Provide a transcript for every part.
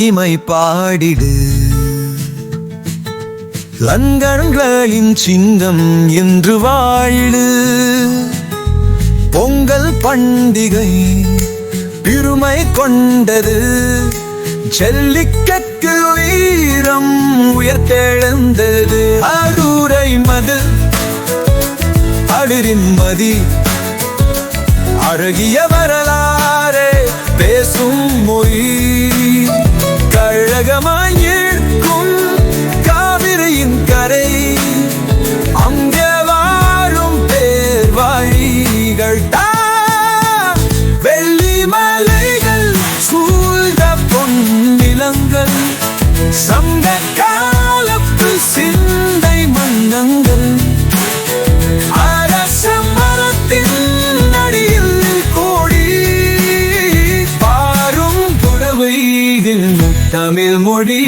மகிமை பாடிடு. லங்கன்களின் சின்னம் என்று வாழிடு. பொங்கல் பண்டிகை பெருமை கொண்டது. ஜல்லிக்கட்டு வீரம் உயர்த்தெழுந்தது. அரூரை மது அடிரின் மதி அழகிய வரலாறு காலத்து சிந்தை மன்னங்கள் அரச மரத்தின் அடியில் கோடி பாரும் புடவையில் தமிழ் மொழி.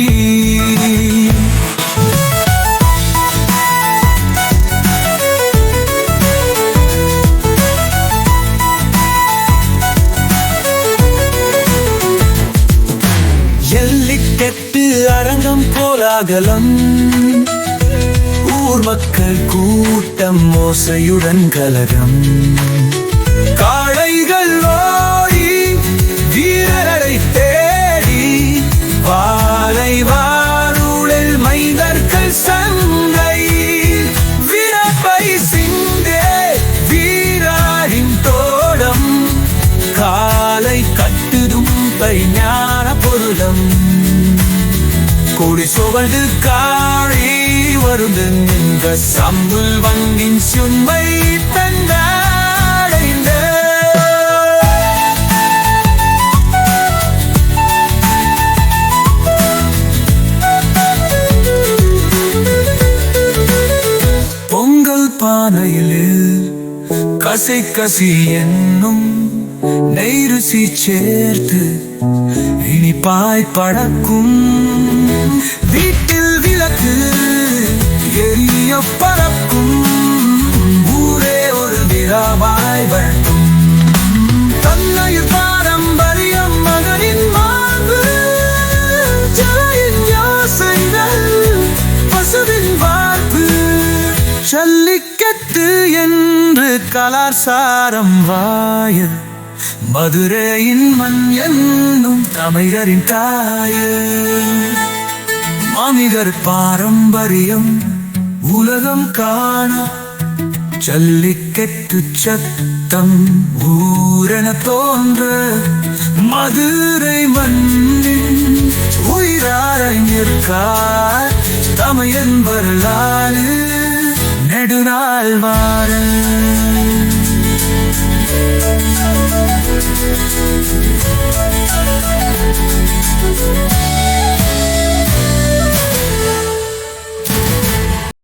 ஜல்லிக்கட்டு அரங்கம் போலாகலம் ஊர் மக்கள் கூட்டம் மோசையுடன் கலகம். காளைகள் கூடி சுவடு காழி வருது நின்ற சம்புல் வங்கின் சுமை தந்த பொங்கல் கசை கசி என்னும் நெய் ருசி சேர்த்து இனிப்பாய் படக்கும். வீட்டில் விளக்கு எரிய பறக்கும் ஊரே ஒரு விழாவாய் வழக்கும் தன்னையில் பாரம்பரியம் மகனின் மார்பு. ஜலையின் யோசைகள் பசுவின் வார்ப்பு. ஜல்லிக்கட்டு என்று கலாசாரம் வாய. மதுரையின் மண் என்னும் தமிழரின் தாயே. மனிதர் பாரம்பரியம் உலகம் காண ஜல்லிக்கட்டு சத்தம் ஊரென தோன்ற மதுரை மண்ணின் உயிராரங்கிற்கார் தமையன் வரலாறு நெடுநாள் வார Thank you.